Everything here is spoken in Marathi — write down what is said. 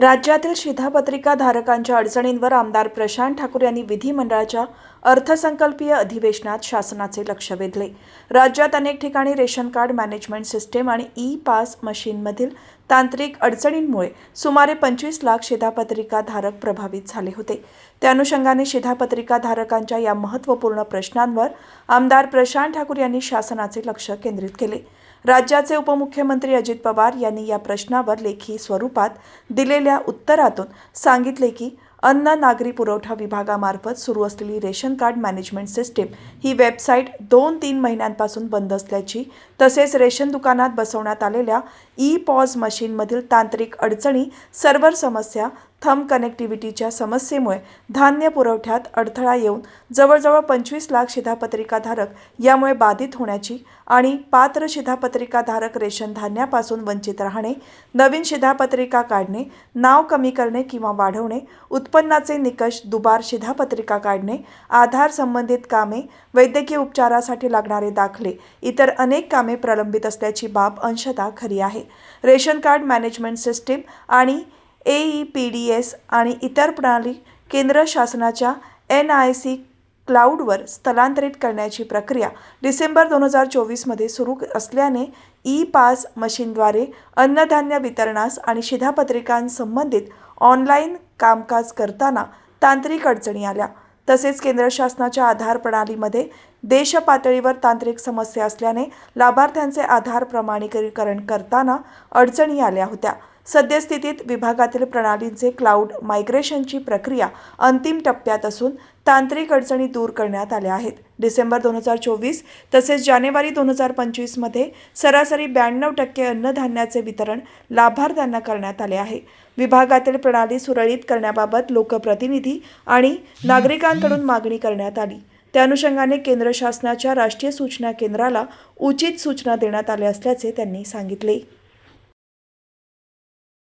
राज्यातील शिधापत्रिका धारकांच्या अडचणींवर आमदार प्रशांत ठाकूर यांनी विधिमंडळाच्या अर्थसंकल्पीय अधिवेशनात शासनाचे लक्ष वेधले. राज्यात अनेक ठिकाणी रेशन कार्ड मॅनेजमेंट सिस्टीम आणि ई पास मशीनमधील तांत्रिक अडचणींमुळे सुमारे पंचवीस लाख शिधापत्रिका धारक प्रभावित झाले होते. त्या अनुषंगाने शिधापत्रिका धारकांच्या या महत्त्वपूर्ण प्रश्नांवर आमदार प्रशांत ठाकूर यांनी शासनाचे लक्ष केंद्रित केले. राज्याचे उपमुख्यमंत्री अजित पवार यांनी या प्रश्नावर लेखी स्वरूपात दिलेल्या उत्तरातून सांगितले की अन्न नागरी पुरवठा विभागामार्फत सुरू असलेली रेशन कार्ड मॅनेजमेंट सिस्टीम ही वेबसाईट दोन तीन महिन्यांपासून बंद असल्याची तसेच रेशन दुकानात बसवण्यात आलेल्या ई पॉज मशीनमधील तांत्रिक अडचणी सर्व्हर समस्या थंब कनेक्टिव्हिटीच्या समस्येमुळे धान्य पुरवठ्यात अडथळा येऊन जवळजवळ पंचवीस लाख शिधापत्रिकाधारक यामुळे बाधित होण्याची आणि पात्र शिधापत्रिकाधारक रेशन धान्यापासून वंचित राहणे नवीन शिधापत्रिका काढणे नाव कमी करणे किंवा वाढवणे उत्पन्नाचे निकष दुबार शिधापत्रिका काढणे आधार संबंधित कामे वैद्यकीय उपचारासाठी लागणारे दाखले इतर अनेक कामे प्रलंबित असल्याची बाब अंशतः खरी आहे. रेशन कार्ड मॅनेजमेंट सिस्टीम आणि A E P D S आणि इतर प्रणाली केंद्र शासनाच्या एन आय सी क्लाउडवर स्थलांतरित करण्याची प्रक्रिया डिसेंबर दोन हजार चोवीसमध्ये सुरू असल्याने ई पास मशीनद्वारे अन्नधान्य वितरणास आणि शिधापत्रिकांसंबंधित ऑनलाईन कामकाज करताना तांत्रिक अडचणी आल्या. तसेच केंद्र शासनाच्या आधार प्रणालीमध्ये देश पातळीवर तांत्रिक समस्या असल्याने लाभार्थ्यांचे आधार प्रमाणीकरण करताना अडचणी आल्या होत्या. सद्यस्थितीत विभागातील प्रणालींचे क्लाउड मायग्रेशनची प्रक्रिया अंतिम टप्प्यात असून तांत्रिक अडचणी दूर करण्यात आल्या आहेत. डिसेंबर दोन हजार चोवीस तसेच जानेवारी दोन हजार पंचवीसमध्ये सरासरी ब्याण्णव टक्के अन्नधान्याचे वितरण लाभार्थ्यांना करण्यात आले आहे. विभागातील प्रणाली सुरळीत करण्याबाबत लोकप्रतिनिधी आणि नागरिकांकडून मागणी करण्यात आली. त्या अनुषंगाने केंद्र शासनाच्या राष्ट्रीय सूचना केंद्राला उचित सूचना देण्यात आल्या असल्याचे त्यांनी सांगितले.